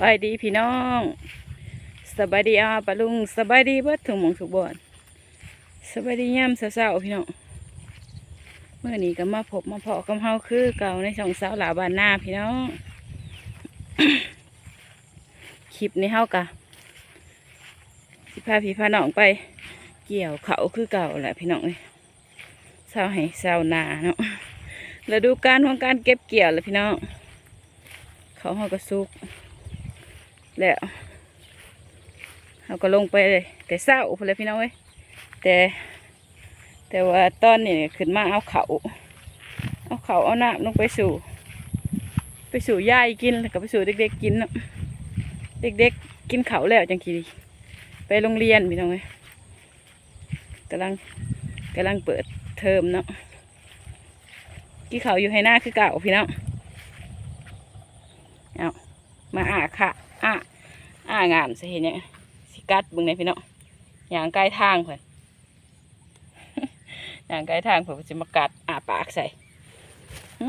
บายดีพี่น้องสบายดีอาปะลุงสบายดีเบิดถึงหมองสุกบอนสบายดีย่ำเศร้าๆพี่น้องเมื่อนี้ก็มาพบมาเพาะกับเฮาคือเก่าในสองสาวหลาบานหน้าพี่น้องคลิปนี้เฮากะสิพาพี่พาน้องไป เกี่ยวเขาคือเก่าแหละพี่น้องเลยเศร้าให้เศร้าหนาเนาะแล้วดูการของการเก็บเกี่ยวเลยพี่น้องเขาเฮาก็สุก แล้วเราก็ลงไปเลยแต่เศร้าเลยพี่น้องเว้ยแต่ แต่ว่าตอนนี้ขึ้นมาเอาเขาเอาเขาเอาน้ำลงไปสู่ ไปสู่ยายกินแล้วก็ไปสู่เด็กๆกินเนาะเด็กๆกินเขาแล้วจังกีไปโรงเรียนพี่น้องเว้ยกำลังกำลังเปิดเทอมเนาะกี่เขาอยู่ให้หน้าคือเก่าพี่น้องเอามาอาค่ะาอ่างามสิเห็นเนี่ยสิกัดบึงในพี่เนาะอย่างใกล้ทางเพื่อนอย่างใกล้ทางเพื่อนจะมากัดอาปากใส่หึ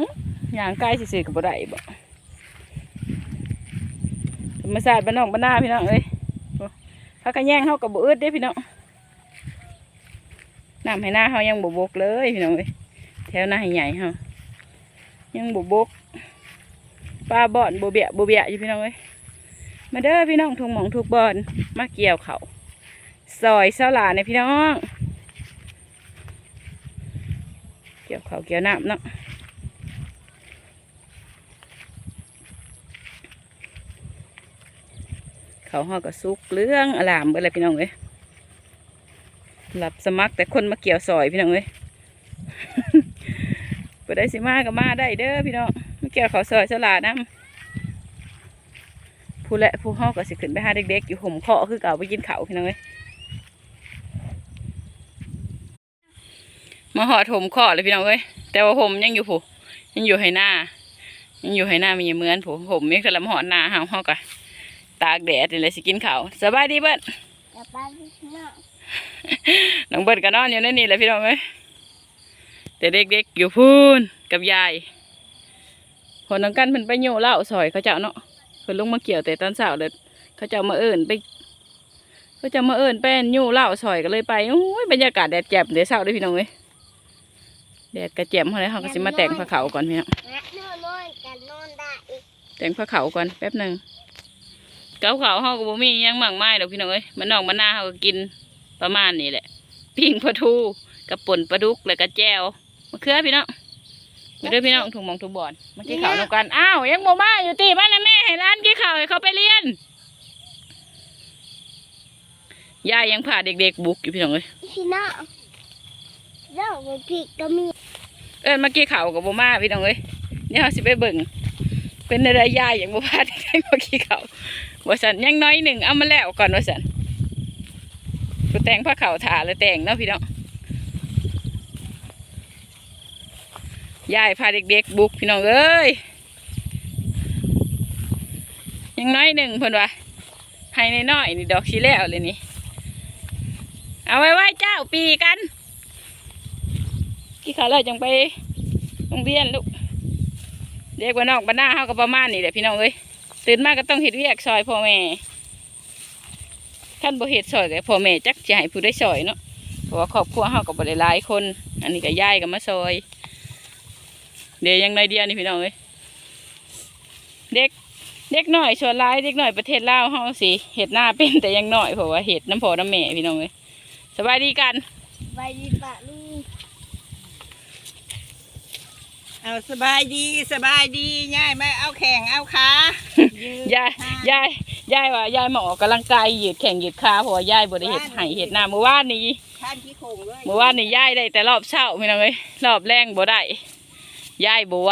อย่างใกล้สิสิกับบ่ได้บ่ธรรมศาสตร์บ้านนอกบ้านนาพี่น้องเอ้ยโอ้เขาก็แย่งเขากับบ่อึดเด้พี่น้องน้ำให้หน้าเขายังบ่บกเลยพี่น้องเอ้ยแถวหน้าใหญ่เขายังบ่บกปลาบ่อนโบเบียโบเบียอยู่พี่น้องเอ้ย มาเด้อพี่น้องทุกหมองทุกบอนมาเกี่ยวเขาซอยเสาหลาในพี่น้อง เกี่ยวเขาเกี่ยวน้ำเนาะเขาห่อก็สุกเรื่องอลามเบิดเลยพี่น้องเอ้ยหลับสมัครแต่คนมาเกี่ยวซอยพี่น้องเอ้ยไปได้สิมาก็มาได้เด้อพี่น้องมาเกี่ยวเขาซอยเสาหลาน้ำ ผู้และผู้ห่อก็สิขึ้นไปหาเด็กๆ อยู่ห่มเคาะคือเก่าไปกินเขาวพี่น้องเอ้ยมาหอดห่มเคาะเลยพี่น้องเอ้ยแต่ว่าห่มยังอยู่ผู้ยังอยู่ให้หน้ายังอยู่ให้หน้ามีเหมือนผู้ห่มยังแต่ละมาหอดหน้าเฮาเฮาก็ตากแดดนี่เลยสิกินข้าวสบายดีเบิ้ลกลับบ้านพี่น้องน้องเบิ้ลก็นอนอยู่ในนี่แหละพี่น้องเอ้ยแต่เด็กๆอยู่พูนกับยายคนน้องกันเพิ่นไปโย่เหล้าซอยเขาเจ้าเนาะเพิ่นลงมาเกี่ยวแต่ตอนเช้าเลยเขาจ้ามาเอิ้นไปเขาจ้ามาเอิ้นไปโย่เหล้าซอยก็เลยไปโอ้ยบรรยากาศแดดแจ่มเดี๋ยวเช้าเลยพี่น้องเอ้ยแดดกระแจ่มเท่าไรเขาก็สิมาแต่งผ้าขาวก่อนพี่น้องแต่งผ้าขาวก่อนแป๊บหนึ่งเกาขาวเขาก็บ่มียังมากมายดอกพี่น้องเอ้ยมันนอกมันหน้าเขาก็กินประมาณนี้แหละปิ้งปลาทูกับป่นปลาดุกแล้วก็แจวมะเขือพี่น้อง มาเด้อพี่น้องถุงหมองถุงบอนมากี้ขาวนำกันอ้าวยังบ่มาอยู่ตีบ้านนะแม่ให้ร้านกี้ข่าวให้เขาไปเรียนยายยังพาเด็กๆบุกอยู่พี่น้องเอ้ยพี่น้องเรื่องของพี่ก็มีเอิ้นมากี้ข่าวกับบ่มาพี่น้องเอ้ยเดี๋ยวเราสิไปเบิ่งเป็นอะไรยายอย่างบ่พาเด็กๆมากี้ข่าวว่าสันยังน้อยหนึ่งเอามาแล้วก่อนว่าสันกูแต่งผ้าขาวถาแล้วแต่งเนาะพี่น้อง ยายพาเด็กๆบุกพี่น้องเอ้ยยังน้อยหนึ่งเพิ่นว่าให้น้อยนี่ดอกชีแล้วเลยนี่ เอาไว้ไหว้เจ้าปีกันกี่ขาเลยจังไปโรงเรียนลูกเรียกว่านอกบ้านหน้าเฮาก็ประมาณนี้แหละพี่น้องเอ้ยตื่นมาก็ต้องเฮ็ดเวียกซอยพ่อแม่ท่านบ่เฮ็ดซอยก็พ่อแม่จักสิให้ผู้ได้ซอยเนาะเพราะว่าครอบครัวเฮาก็บ่ได้หลายคน อันนี้ก็ยายก็มาซอย เดี๋ยวยังน้อยเดียวนี่พี่น้องเอ้ยเด็กเด็กน้อยส่วนหลายเด็กน้อยประเทศลาวเฮาสิเฮ็ดหน้าเป็นแต่ยังน้อยเพราะว่าเฮ็ดน้ำพ่อน้ำแม่พี่น้องเอ้ยสบายดีกันไปดีปะลูกเอาสบายดีสบายดีย่ายไม่เอาแข่งเอาขายายยายยายว่ายายมาออกกำลังกายยืดแข่งยืดขาเพราะว่ายายบ่ได้เฮ็ดให้เฮ็ดหน้าเมื่อวานนี้ท่านที่โคงเลยเมื่อวานนี้ยายได้แต่รอบเช้าพี่น้องเอ้ยรอบแรงบ่ได้ ยายบ่ไหว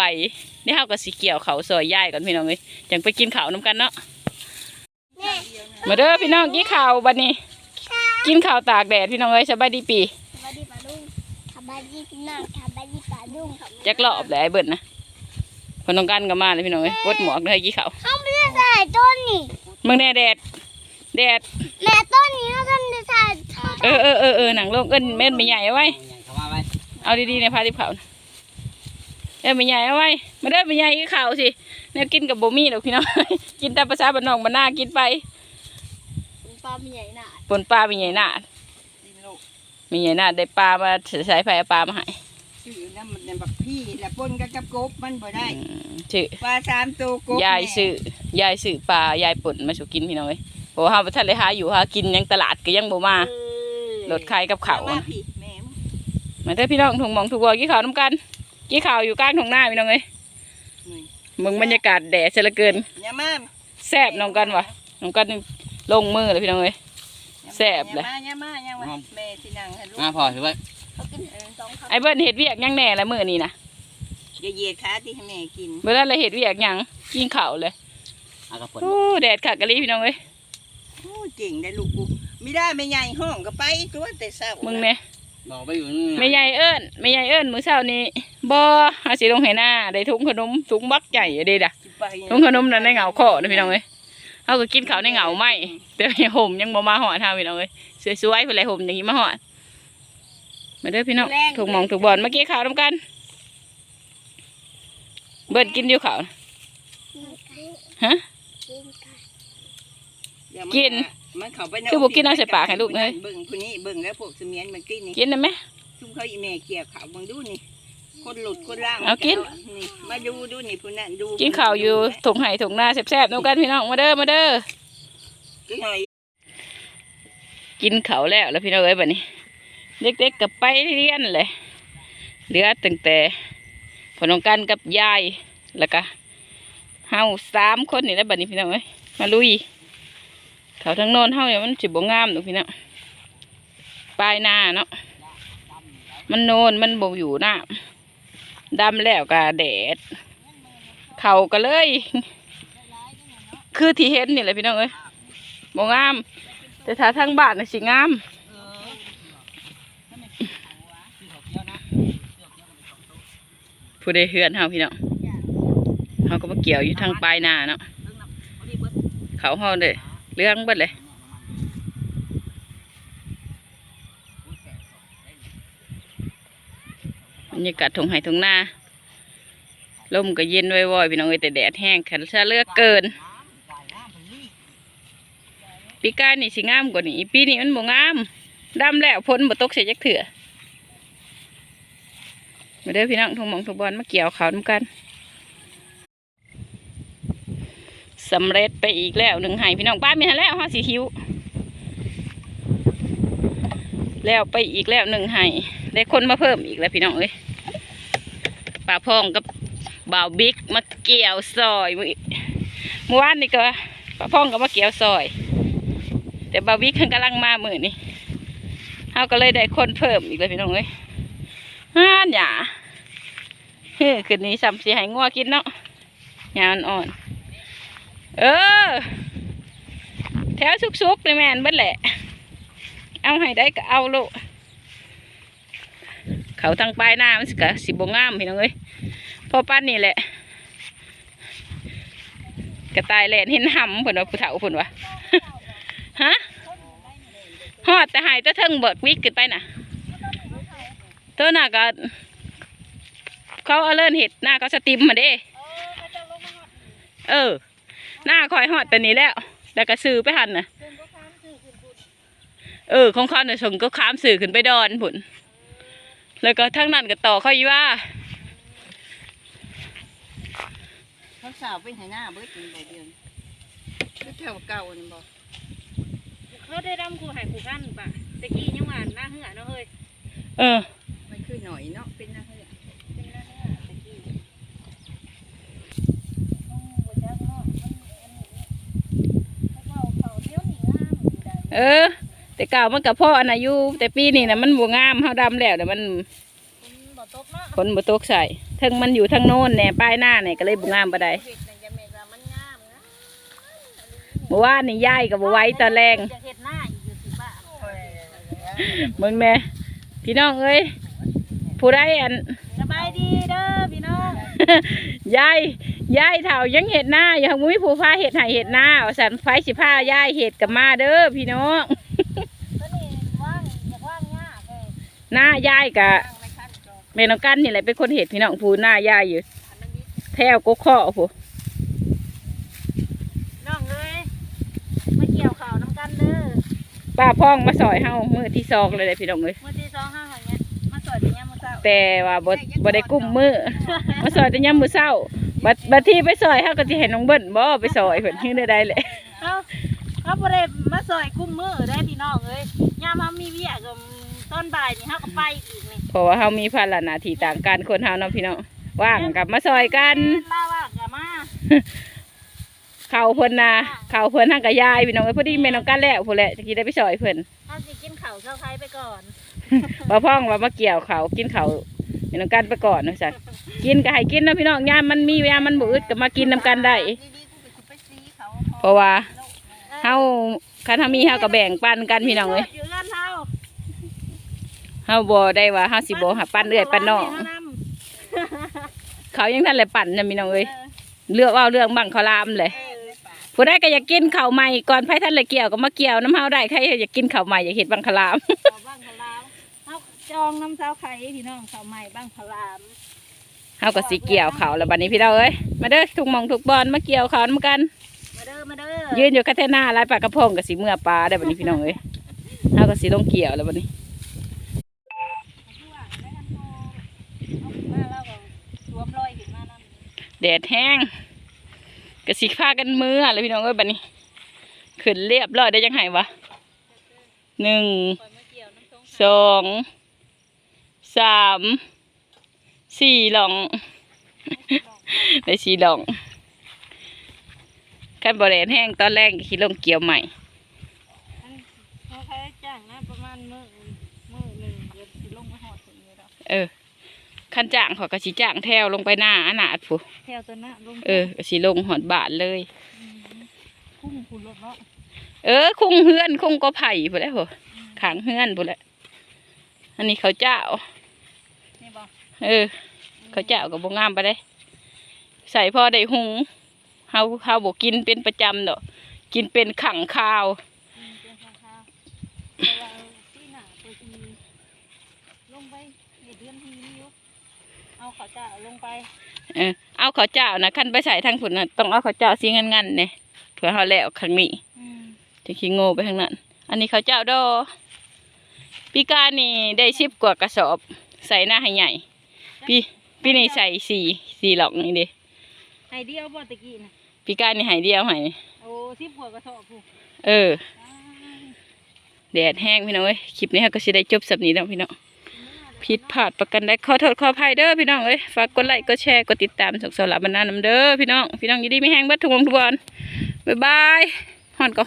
นี่เฮาก็สิเกี่ยวเขาวซอยยายก่อนพี่น้องเอ้ยจังไปกินข้าวนํกันเนาะแม่มาเด้อพี่น้องกินข้าวบัดนี้ กินข้าวตากแดดพี่น้องเอ้ยสบายดีปีสวัสดีปะลุงสบายดีพี่น้องสบายดีปะลุงจักรอบแล้วไอ้เบิ่นนะคนต้องกันก็มาเลยพี่น้องเอ้ยปลดหมวกเลยกินข้าวเขาไม่ได้ใส่ต้นนี่มึงแน่แดดแดดแม่ต้นนี้เขาต้องได้ใส่ต้นเออเออเออเออหนังลงเอิ้นแม่นไม่ใหญ่เอาไว้เข้ามาไว้เอาดีๆในพาทิพเขาน่ะ เอ้ยไม่ใหญ่เอาไว้ มาเด้อไม่ใหญ่กินข้าวสิแนวกินกับบ่มีดอกพี่น้อง กินแต่ภาษาบ้านนอกบ้านนากินไปคุณป้าไม่ใหญ่หนาปนปลาเป็นใหญ่นาดกินลูกมีใหญ่นาดได้ปลามาใช้ไฟเอาปลามาให้ชื่อน้ำมันบักพี่แล้วปนกันกับกบมันบ่ได้อืมชื่อปลาสามตัวกบยายซื้อยายซื้อปลายายป่นมาสู่กินพี่น้องเอ้ยเพราะว่าเฮาบ่ทันได้หาอยู่หากินยังตลาดก็ยังบ่มารถใครกับเขาอมาพี่แม่มึงมาเด้อพี่น้องถุงหมองถุงบัวกี่ข้าวน้ำกัน กี่ข้าวอยู่กลางทุ่งนาพี่น้องเอ้ยนี่มึงบรรยากาศแดดเสียเหลือเกินอย่ามาแซ่บน้องกันวะน้องกันนี่ลงมือเลยพี่น้องเอ้ยแซ่บเลยอย่ามาอย่ามาอย่ามาแม่สินั่งให้ลูกมาพอถือไว้เขากินสองคำไอ้เบิ้ลเห็ดเวียกหยังแหน่ละมือนี่นะอย่าเหยียดขาที่ให้แม่กินเบิ้ลอะไรเห็ดเวียกหยังกินข้าวเลยอากระปุกโอ้แดดขัดกะลีพี่น้องเอ้ยโอ้เก่งได้ลูกกูไม่ได้ไม่ใหญ่ห้องก็ไปตัวแต่เช้ามึมึงเนี่ย บอกไปอยู่นี่ไม่ใหญ่เอิ้นไม่ใหญ่เอิ้นมื้อเช้านี้บ่หาสิลงให้หน้าได้ถุงขนมถุงบักใหญ่เด้ด่ะไปถุงขนมนั่นในเหงาคอนะพี่น้องเอ้ยเฮาก็กินข้าวในเหงาไหมแต่ว่าห่มยังบ่มาหอดเฮาพี่น้องเอ้ยสวยๆเพิ่นเลยห่มอย่างนี้มาหอดมาเด้อพี่น้องถูกหมองถูกบอลเมื่อกี้ข้าวนํกัน เบิ้ลกินอยู่ข้าวฮะอย่ามากิน มันเข้าไปในคือบ่กินเอาใส่ปากให้ลูกเอ้ย เบิ่งผู้นี้เบิ่งแล้วพวกเสมียนมันกินนี่กินได้ไหม ซุ่มเขาอีแม่เกี่ยวขาวเบิ่งดูนี่ คนหลุดคนล่างเอากิน นี่มาดูดูนี่ผู้นั้นดูกินข้าวอยู่ถุงไห่ถุงหน้าแซ่บๆน้ำกันพี่น้องมาเด้อมาเด้อ กินหน่อยกินข้าวแล้วแล้วพี่น้องเอ้ยบัดนี้ เด็กๆกับไปเรียนเลยเหลือตั้งแต่พอน้องกันกับยายแล้วก็เฮาสามคนนี่แหล้วบัดนี้พี่น้องเอ้ยมาลุย เขาทั้งโนนเฮาเนี่ยมันสิบ่งามดอกพี่เน้องปลายหน้าเนาะมันโนนมันบ่อยู่หน้าดำแล้วก็แดด เขาก็เลย คือที่เห็นนี่แหละพี่น้องเอ้ยบ่งาม แต่ถ้าทางบ้านน่ะสิงามผู้ใดเฮือนเฮาพี่น้องเฮาก็มาเกี่ยวอยู่ทางปลายนาเนาะเขาเฮาเด้ เรื่องเบิดเลยบรรยากาศทงไห่ทงหน้าลมก็เย็นว่อยๆพี่น้องเอ้แต่แดดแห้งขันซะเลือกเกิน ปีกายนี่สิงามกว่านี้ ปีนี้มันบ่งามดำแล้วพ้นบ่ตกเสียจักเถื่อมาเด้อพี่น้องทุกหมองทุกบอลมาเกี่ยวเขาวนำกัน สำเร็จไปอีกแล้วหนึ่งไห้พี่น้องป้ามีหันแล้วห้าสีคิ้วแล้วไปอีกแล้วหนึ่งไห้ได้คนมาเพิ่มอีกแล้วพี่น้องเอ้ยป้าพองกับบ่าวบิ๊กมาเกี่ยวซอยเมื่อวานนี่ก็ป้าพองก็มาเกี่ยวซอย แต่บ่าวิกเพิ่นกำลังมาเมือนี่เฮาก็เลยได้คนเพิ่มอีกเลยพี่น้องเอ้ยฮ่าหยาเฮ้ยคืนนี้ซ้ำสิให้งัวกินเนาะหยาอ่อน เออ แถวสุกๆเลยแม่นเบิดแหละ เอาให้ได้ก็เอาลูกเขาทางปลายหน้ามันสิกะสิบงามพี่น้องเอ้ยพอปั้นนี่แหละ กระต่ายแหลนเห็นหำผนว่าผู้เฒ่าผนว่าฮะฮอดแต่หายแต่เทิงเบิกวิกขึ้นไปน่ะตัวหน่ะก็เขาเอาเล่นเห็ดหน้าเขาสติมมาเด้ เออ หน้าคอยฮอดแต่นี้แล้ว แล้วก็ซื้อไปหันน่ะ เออของเขาเนี่ยส่งก็ข้ามสื่อขึ้นไปดอนผุนแล้วก็ทั้งนั้นก็ต่อเขาอีว่าเขาสาวเป็นไหหน้าเบิดเป็นใบเดือนคือแถวเก่านี่บ่เขาได้ดำคู่หายคู่กันปะตะกี้ยังหวานหน้าเหือเนาะเฮ้ยเออ มันคือหน่อยเนาะ เป็นหน้าเหือเออ แต่เก่ามันกับพ่ออันอายุแต่ปีนี้นะมันบวงามเฮาดำแล้วแต่มันบ่ตกเนาะฝนบ่ตกใส่ทั้งมันอยู่ทั้งโน้นแหน่ป้ายหน้าเนี่ยก็เลยบวงามบ่ได้เห็ดในยามเมกามันงามนะเมื่อวานนี่ยายกับบ่ไหว้ตอนแรงจะเห็ดหน้าอีกอยู่สิบ้าเบิ่งแม่พี่น้องเอ้ยผู้ใดอันสบายดีเด้อพี่น้องยาย ยายเฒ่ายังเห็ดหน้าอยู่ทางมุ้ยผู้ฟ้าเห็ดไห่เห็ดหน้าสันไฟสิผ้ายายเห็ดกับมาเด้อพี่น้องก็นี่ว่างอยากว่างยากเลยหน้ายายกะเมนกันนี่แหละเป็นคนเห็ดพี่น้องผู้หน้ายายอยู่ แถวก็ข้อผู้น้องเลยมาเกี่ยวข่าวน้ำกั้นเด้อป้าพ่องมาสอยเฮามือที่ซองเลยเลยพี่น้องเลยมือที่ซองเฮาองเงี้ยมาสอยอย่งมือเศร้าแต่ว่าบดบดได้กุ้มมือมาสอยแต่ยามือเศร้า บัดบัดที่ไปซอยเฮาก็สิให้น้องเบิ้นบ่ไปซอยเพิ่นฮือได้ได้แหละเขาเขาบ่ได้มาซอยกุ้มมือได้พี่น้องเอ้ยยามเฮามีเวียกก็ตอนบ่ายนี่เฮาก็ไปอีกนี่เพราะว่าเฮามีภาระหน้าที่ต่างกันคนเฮาเนาะพี่น้องว่างกับมาซอยกันลาว่าก็มาเขาเพิ่นน่ะเขาเพิ่นทางกับยายพี่น้องเอ้ยพอดีแม่น้องกันแล้วพุ่นแหละจะกินได้ไปซอยเพิ่นเฮาสิกินข้าวเช้าไทยไปก่อนบ่พ่องว่ามาเกี่ยวเขาวกินเขา วแม่น้องกันไปก่อนเนาะซั่นกินก็ให้กินเนาะพี่น้องยามมันมียามมันบ่อึดก็มากินนํกันได้ดีๆกูไปสิไปซีเขาเพราะว่าเฮาคันเฮามีเฮาก็แบ่งปันกันพี่น้องเอ้ยอยู่กันเฮาเฮาบ่ได้ว่าเฮาสิบ่หาปันเอื้อยปันน้องเขายังทันเลยปั่นนะพี่น้องเอ้ยเลือกว่าเรื่องบังเขาวหลามเลยผู้ใดก็อยากกินข้าวใหม่ก่อนไผท่านเลยเกี่ยวก็มาเกี่ยวน้ำเฮาได้ใครอยากกินข้าวใหม่อยากเห็ดบังเขาวหลามขอบ้างพลามเฮา จองน้ำเช้าไข่พี่น้องข้าวใหม่บ้างพลามเฮาก็สิเกี่ยวเขาวแล้วบัดนี้พี่น้องเอ้ยมาเด้อทุกหมองทุกบอลมาเกี่ยวเขาวนำกันมาเด้อมาเด้อยืนอยู่คาเทน่าลายปลากระพงกับสีเมื่อปลาได้บัดนี้พี่น้องเอ้ยเฮาก็สิลงเกี่ยวแล้วบัดนี้มาแล้วก็สวมรอยขึ้นมานั่นแดดแห้งก็สิพากันมือเลยพี่น้องเอ้ยบัดนี้ขึ้นเรียบร้อยได้ยังไงวะหนึ่งปล่อยมาเกี่ยวน้ำทงสอง สามสี่หลองได้สี่หลองขั้นบริเวณแห้งตอนแรกก็คิดลงเกี่ยวใหม่เขาใช้จ้างนะประมาณมื้อมื้อหนึ่งเดือนสิลงมาหอดถึงนี้แล้วเออขั้นจ้างเขอกระสีจ้างแถวลงไปหน้าอนาดผู้แถวตัวหน้าลงเออกระสีลงหอดบาทเลยพุ่งคุณรถเนาะเออคุ้งเฮือนคุ้งก็ไผ่ผู้แล้วผู้ขางเฮือนผู้แล้วอันนี้เขาวเจ้านี่บ่ เออ เขาวเจ้ากับบงามไปได้ ใส่พอได้หุงเฮาเฮาบอกกินเป็นประจำดอกกินเป็นขังข้าวอืมเป็นข้าวๆแต่ว่าที่หน้าตัวทีลงไปเดี๋ยวเดือนที่นี้อยู่เอาข้าวเจ้าลงไป เออ เอาข้าวเจ้านะขั้นไปใส่ทางผุนนะต้องเอาข้าวเจ้าสีงันงันๆเนี่ยเพื่อเขาแล้วครั้งนี้อืมจะขี้โง่ไปทางนั้น อันนี้ข้าวเจ้าดอปีกานี่ได้ชิบกว่ากระสอบ ใส่หน้าให้ใหญ่ ปีปีนี้ใส่สี่สี่หลอกนี่เด้ไอเดียวบ่ตะกี้นะปีกานี่ให้เดียวให้โอ้สิบหัวกระสอบผู้เออแดดแห้งพี่น้องเอ้ยคลิปนี้เราก็สิได้จบสับนี้แล้วพี่น้องผิดพลาดประกันได้ขอโทษขออภัยเด้อพี่น้องเอ้ยฝากกดไลค์กดแชร์กดติดตามส่งสารบบรรณานำเด้อพี่น้องพี่น้องยินดีไม่แห้งเบัดทุกวงทุกวันบ๊ายบายฮอนก็